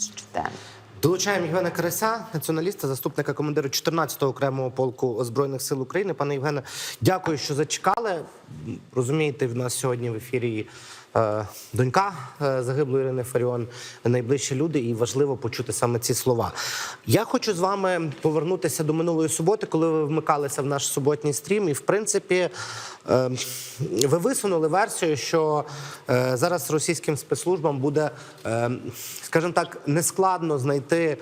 щоденно. Долучаємо Євгена Карася, націоналіста, заступника командира 14-го окремого полку збройних сил України. Пане Євгене, дякую, що зачекали. Розумієте, в нас сьогодні в ефірі донька е, загиблої Ірини Фаріон, найближчі люди, і важливо почути саме ці слова. Я хочу з вами повернутися до минулої суботи, коли ви вмикалися в наш суботній стрім. І в принципі, е, ви висунули версію, що е, зараз російським спецслужбам буде, е, скажімо так, нескладно знайти.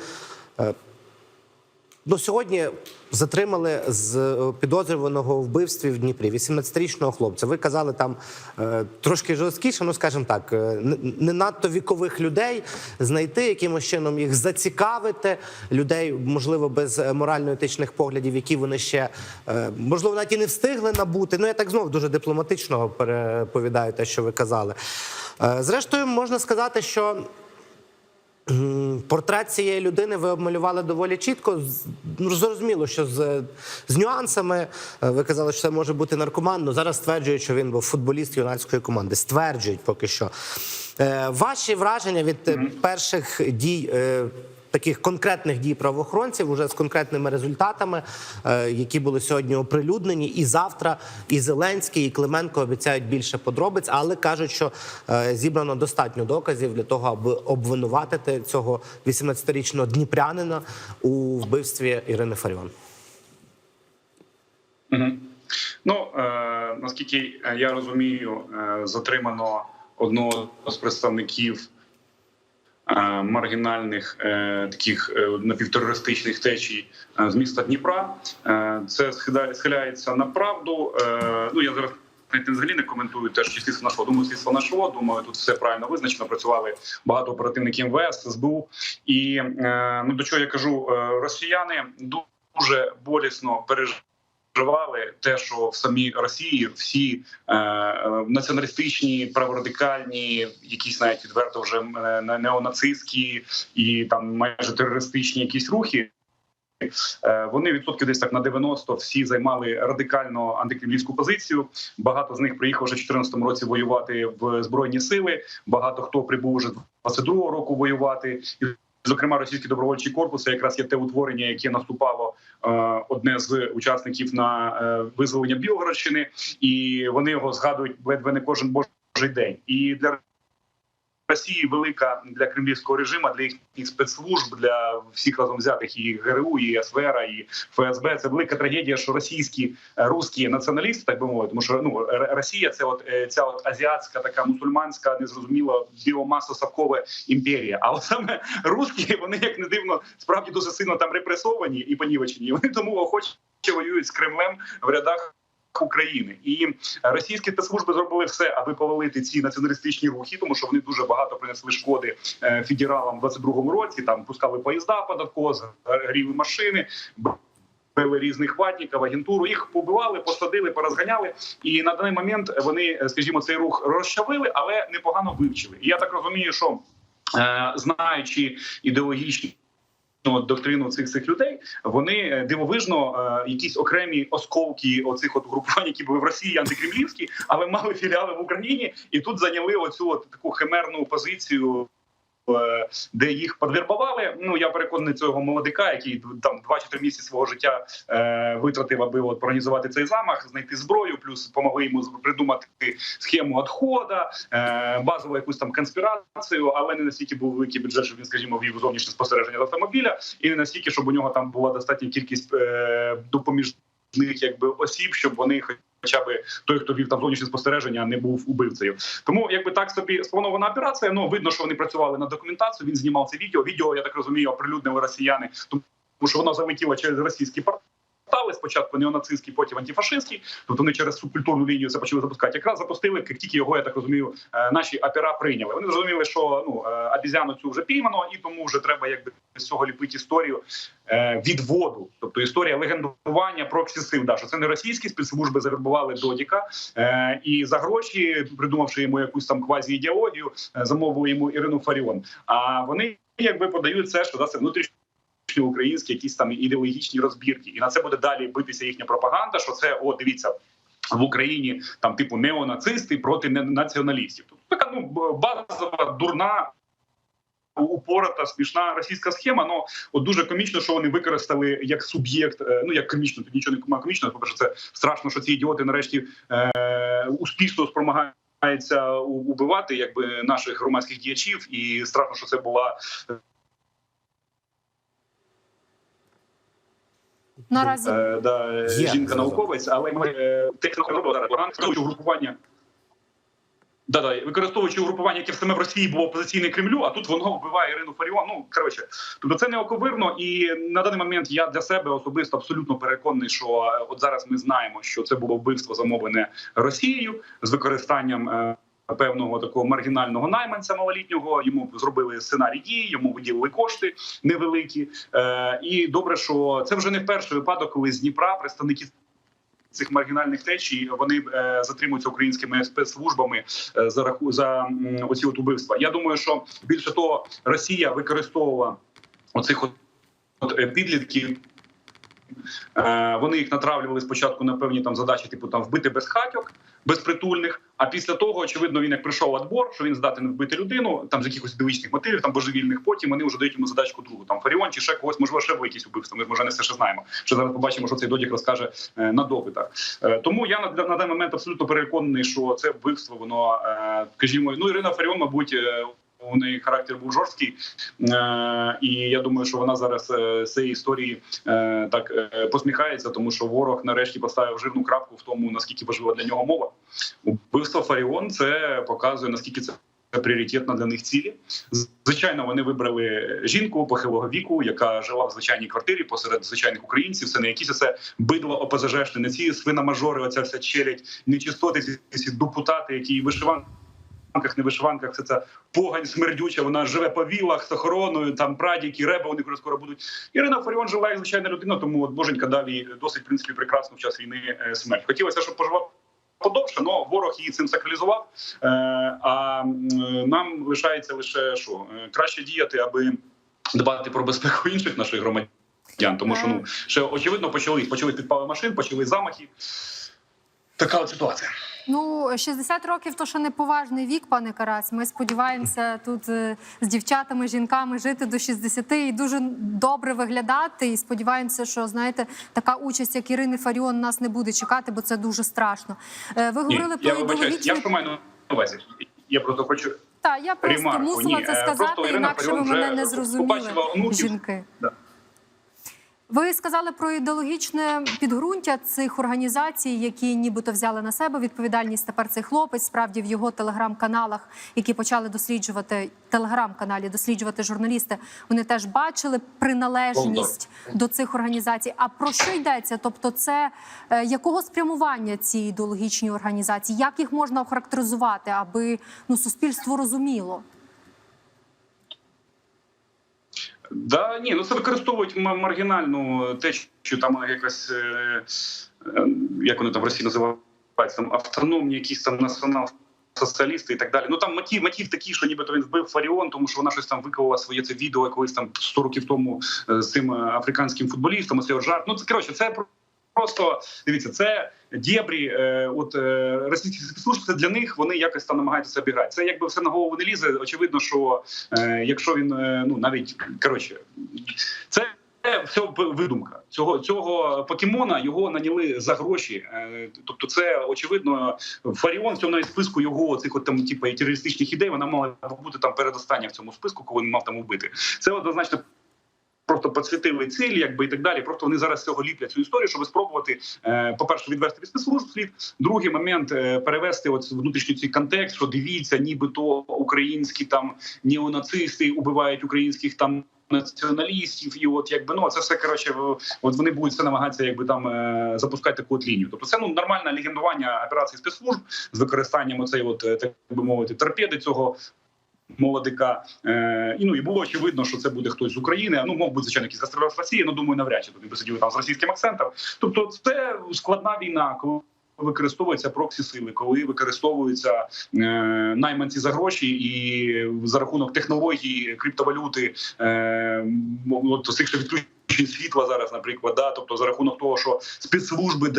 Ну, сьогодні затримали з е, підозрюваного вбивстві в Дніпрі 18-річного хлопця. Ви казали там е, трошки жорсткіше, ну скажімо так, е, не- надто вікових людей знайти, якимось чином їх зацікавити, людей, можливо, без морально-етичних поглядів, які вони ще можливо навіть і не встигли набути. Ну я так знову дуже дипломатично переповідаю те, що ви казали. Зрештою, можна сказати, що. Портрет цієї людини ви обмалювали доволі чітко. Ну, зрозуміло, що з, з нюансами Е, ви казали, що це може бути наркоман. Ну зараз стверджують, що він був футболіст юнацької команди. Стверджують поки що. Е, ваші враження від е, перших дій. Таких конкретних дій правоохоронців уже з конкретними результатами, е, які були сьогодні оприлюднені, і завтра і Зеленський, і Клименко обіцяють більше подробиць, але кажуть, що е, зібрано достатньо доказів для того, аби обвинуватити цього 18-річного дніпрянина у вбивстві Ірини Фаріон. Мгм. Ну е, наскільки я розумію, е, затримано одного з представників маргінальних е, таких е, напівтерористичних течій е, з міста Дніпра. Е, це схиляється на правду. Е, ну я зараз. Взагалі не коментую те, що слідство нашого думаю, слідство нашого. Думаю, тут все правильно визначено. Працювали багато оперативників МВС, СБУ. І е, ну до чого я кажу, е, росіяни дуже болісно переживають переживали те, що в самій Росії всі е, е, націоналістичні, праворадикальні, якісь навіть відверто вже е, неонацистські і там майже терористичні якісь рухи. е, Вони відсотків десь так на 90 всі займали радикально антикремлівську позицію. Багато з них приїхав вже в 2014 році воювати в збройні сили. Багато хто прибув вже 22-го року воювати. І Зокрема, російський добровольчий корпус це якраз є те утворення, яке наступало е, одне з учасників на е, визволення Білгородщини, і вони його згадують ледве не кожен божий день. І для Росії велика для кремлівського режиму, для їхніх спецслужб, для всіх разом взятих і ГРУ, і СВР, і ФСБ. Це велика трагедія, що російські е, русські націоналісти, так би мовити, тому що ну Росія це от е, ця от азіатська, така мусульманська, незрозуміла біомаса совкова імперія. А от саме русські, вони як не дивно, справді дуже сильно там репресовані і понівечені. Вони тому охоче воюють з Кремлем в рядах. України і російські спецслужби зробили все, аби повалити ці націоналістичні рухи, тому що вони дуже багато принесли шкоди е, федералам в 22-му році. Там пускали поїзда податково, згоріли машини. Били різних ватників, агентуру їх побивали, посадили, порозганяли. І на даний момент вони, е, скажімо, цей рух розчавили, але непогано вивчили. І я так розумію, що е, знаючи ідеологічні доктрину цих цих людей, вони е, дивовижно е, якісь окремі осколки оцих от групувань, які були в Росії антикремлівські, але мали філіали в Україні, і тут зайняли оцю от таку химерну позицію. Е, Де їх подвербували, ну я переконаний цього молодика, який там 2 чи 3 місяці свого життя е, витратив, аби от організувати цей замах, знайти зброю, плюс допомогли йому придумати схему відходу, е, базову якусь там конспірацію, але не настільки був великий бюджет, щоб він, скажімо, вів зовнішнє спостереження з автомобіля, і не настільки, щоб у нього там була достатня кількість е, допоміжних якби осіб, щоб вони хоча б той, хто вів там зовнішнє спостереження, не був убивцею. Тому якби так собі спланована операція. Ну видно, що вони працювали на документацію. Він знімав це відео. Відео я так розумію, оприлюднили росіяни, тому що воно залетіло через російський портал. Спочатку неонацистський, потім антифашистський. Тобто вони через субкультурну лінію це почали запускати. Якраз запустили, як тільки його, я так розумію, е, наші опера прийняли. Вони зрозуміли, що ну е, обізяну цю вже піймано, і тому вже треба якби з цього ліпити історію е, відводу. Тобто історія легендування про сил. Да, що це не російські спецслужби завербували Додіка і за гроші, придумавши йому якусь там квазі ідеологію, замовили йому Ірину Фаріон. А вони якби подають це, що да, це внутрішньо українські якісь там ідеологічні розбірки, і на це буде далі битися їхня пропаганда. Що це о, дивіться. В Україні там типу неонацисти проти націоналістів. Тобто така ну базова дурна упората, смішна російська схема. Ну от дуже комічно, що вони використали як суб'єкт. е, Ну як комічно, тут нічого немає комічного. По перше, це страшно, що ці ідіоти нарешті е, успішно спромагаються убивати якби наших громадських діячів, і страшно, що це була Наразі е, да, е, Є, жінка науковець, але ми е, використовуючи угрупування. Да, да, використовуючи угрупування, яке саме в Росії було опозиційне Кремлю, а тут воно вбиває Ірину Фаріон. Ну коротше, тобто це не оковирно. І на даний момент я для себе особисто абсолютно переконаний, що е, от зараз ми знаємо, що це було вбивство замовлене Росією з використанням. Певного такого маргінального найманця малолітнього йому зробили сценарій дії, йому виділили кошти невеликі. Е, і добре, що це вже не перший випадок, коли з Дніпра представники цих маргінальних течій вони е, затримуються українськими спецслужбами е, за раху за м, оці от убивства. Я думаю, що більше того, Росія використовувала оцих от, от е, підлітків. Е, Вони їх натравлювали спочатку на певні там задачі, типу там вбити безхатьок, безпритульних. А після того, очевидно, він як прийшов отбор, що він здатен вбити людину, там з якихось ідеологічних мотивів, там божевільних. Потім вони вже дають йому задачку другу. Там Фаріон чи ще когось, можливо, ще в якісь убивства. Ми може не все ще знаємо. Що зараз побачимо, що цей додік розкаже е, на допитах. Е, Тому я на, на даний момент абсолютно переконаний, що це вбивство, воно е, скажімо, ну Ірина Фаріон, мабуть. У неї характер був жорсткий, е, і я думаю, що вона зараз е, з цієї історії е, так посміхається, тому що ворог нарешті поставив жирну крапку в тому, наскільки важлива для нього мова. Убивство Фаріон це показує наскільки це. Пріоритетна для них цілі. Звичайно, вони вибрали жінку похилого віку, яка жила в звичайній квартирі посеред звичайних українців. Це не якісь це бидло ОПЗЖшне, не ці свиномажори, оця вся челядь, нечистоти, ці депутати, які вишиванки вишиванках, не вишиванках, все це погань смердюча. Вона живе по вілах з охороною, там прадіки, реба. Вони скоро будуть. Ірина Фаріон жила як звичайна людина, тому от боженька дав їй досить в принципі прекрасну в час війни е, смерть. Хотілося, щоб поживав. Подовше, але ворог її цим сакралізував. Е, а нам лишається лише що Е, краще діяти, аби дбати про безпеку інших наших громадян. Тому що ну ще очевидно почали почали підпали машин, почали замахи. Така от ситуація. ну 60 років то ще не поважний вік, пане Карась. Ми сподіваємося тут е, з дівчатами, жінками жити до 60 і дуже добре виглядати. І сподіваємося, що знаєте, така участь, як Ірини Фаріон, нас не буде чекати, бо це дуже страшно. Е, Ви говорили Ні, про я ідеологічні... що маю на увазі. Я просто хочу Так, я просто ремарку. мусила Ні, це е, сказати, інакше ви мене не зрозуміли. побачила. Жінки. Да. Ви сказали про ідеологічне підґрунтя цих організацій, які нібито взяли на себе відповідальність. Тепер цей хлопець справді в його телеграм-каналах, які почали досліджувати телеграм-каналі, досліджувати журналісти. Вони теж бачили приналежність до цих організацій. А про що йдеться? Тобто, це е, якого спрямування ці ідеологічні організації? Як їх можна охарактеризувати, аби ну суспільство розуміло? Да, ні, ну це використовують маргінальну те, що там якась е, е, як вони там в Росії називають там автономні, якісь там націонал. Соціалісти і так далі. Ну там мотив, мотив такий, що нібито він вбив Фаріон, тому що вона щось там виклала своє це відео колись там 100 років тому е, з цим африканським футболістом. Оцей от жарт. Ну це коротше, це просто дивіться, це дєбрі. Е, от е, російські спецслужби, це для них вони якось там намагаються обіграти. Це якби все на голову не лізе. Очевидно, що е, якщо він ну навіть коротше, це. Це все видумка цього цього покемона. Його наняли за гроші. Тобто, це очевидно Фаріон в цьому списку його цих от там, типу, терористичних ідей. Вона мала бути там передостання в цьому списку, коли він мав там вбити. Це однозначно. Просто підсвітили цілі, якби і так далі. Просто вони зараз цього ліплять цю історію, щоб спробувати, е, по-перше, відвести від спецслужб слід. Другий момент е, перевести от внутрішній цей контекст, що дивіться, нібито українські там неонацисти убивають українських там націоналістів, і от якби ну це все коротше, от вони будуть це намагатися, якби там е, запускати таку от лінію. Тобто це ну нормальне легендування операцій спецслужб з використанням оцей, от так би мовити, торпеди цього. Молодика е, і ну і було очевидно, що це буде хтось з України. Ну мов бути звичайно якийсь застріляв з Росії. Ну думаю, навряд чи тут би сиділи там з російським акцентом. Тобто, це складна війна, коли використовуються проксі сили, коли використовуються е, найманці за гроші, і за рахунок технології криптовалюти, е, от цих відключень світла зараз, наприклад, да, тобто за рахунок того, що спецслужби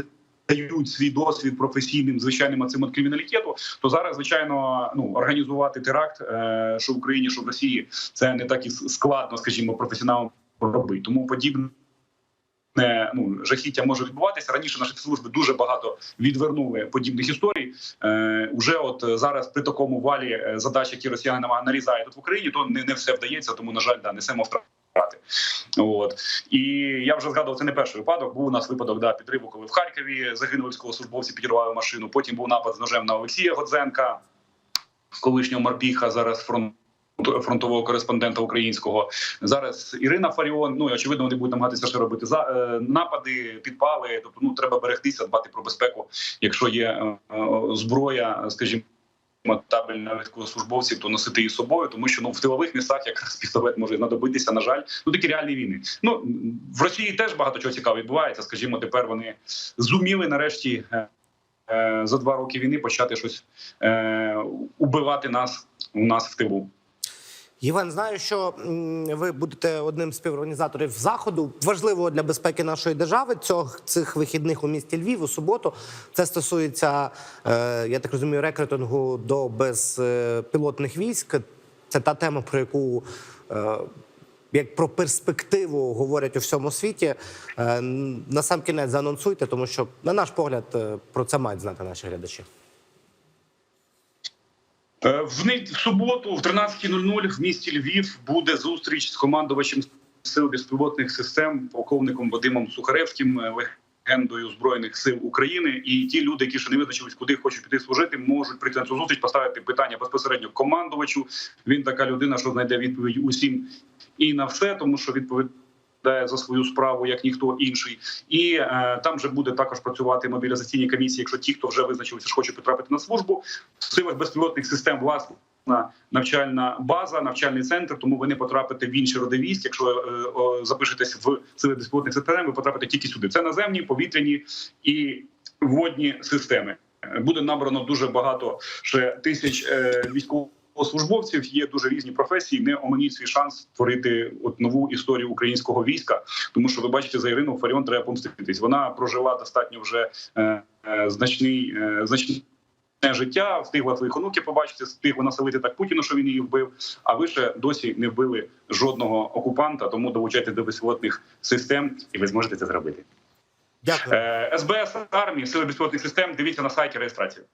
дають свій досвід професійним звичайним цим от криміналітету, то зараз звичайно ну організувати теракт, е, що в Україні, що в Росії, це не так і складно, скажімо, професіоналам робити. Тому подібне. Ну, жахіття може відбуватися раніше. Наші служби дуже багато відвернули подібних історій. Е, уже от зараз при такому валі е, задач, які росіяни нарізають тут в Україні, то не, не все вдається. Тому на жаль, да, несемо втрати. От і я вже згадував, це не перший випадок. Був у нас випадок да, підриву, коли в Харкові загинули військовослужбовці, підірвали машину. Потім був напад з ножем на Олексія Годзенка, колишнього морпіха, зараз фронт. Фронтового кореспондента українського зараз Ірина Фаріон. Ну і очевидно, вони будуть намагатися ще робити за е, напади, підпали. Тобто, ну треба берегтися, дбати про безпеку, якщо є е, е, зброя, скажімо. Табельна військовослужбовців, то носити її з собою, тому що ну в тилових містах якраз пістолет може знадобитися. На жаль, ну такі реальні війни. Ну в Росії теж багато чого цікавого відбувається. Скажімо, тепер вони зуміли нарешті е, е, за два роки війни почати щось е, убивати нас у нас в тилу. Євген, знаю, що ви будете одним з співорганізаторів заходу важливого для безпеки нашої держави цього цих вихідних у місті Львів у суботу. Це стосується, е, я так розумію, рекрутингу до безпілотних військ. Це та тема, про яку е, як про перспективу говорять у всьому світі. Е, на сам заанонсуйте, тому що, на наш погляд, про це мають знати наші глядачі. Е, В суботу, в 13.00 в місті Львів буде зустріч з командувачем сил безпілотних систем, полковником Вадимом Сухаревським, е, легендою збройних сил України. І ті люди, які ще не визначились, куди хочуть піти служити, можуть прийти на цю зустріч, поставити питання безпосередньо командувачу. Він така людина, що знайде відповідь усім і на все, тому що відповідає за свою справу як ніхто інший, і е, там же буде також працювати мобілізаційні комісії. Якщо ті, хто вже визначилися, що хочуть потрапити на службу в силах безпілотних систем, власна навчальна база, навчальний центр. Тому ви не потрапите в інші роди військ. Якщо е, о, запишетесь в сили безпілотних систем, ви потрапите тільки сюди. Це наземні, повітряні і водні системи. Буде набрано дуже багато ще тисяч е, військовослужбовців. Є дуже різні професії. Не оманіть свій шанс створити от нову історію українського війська. Тому що ви бачите, за Ірину Фаріон треба помститись. Вона прожила достатньо вже е, е, значний е, значний. Життя встигла своїх онуків побачити, встигла населити так Путіну, що він її вбив. А ви ще досі не вбили жодного окупанта, тому долучайтесь до безпілотних систем, і ви зможете це зробити. Дякую. Е, СБС армії, сили безпілотних систем. Дивіться на сайті реєстрацію.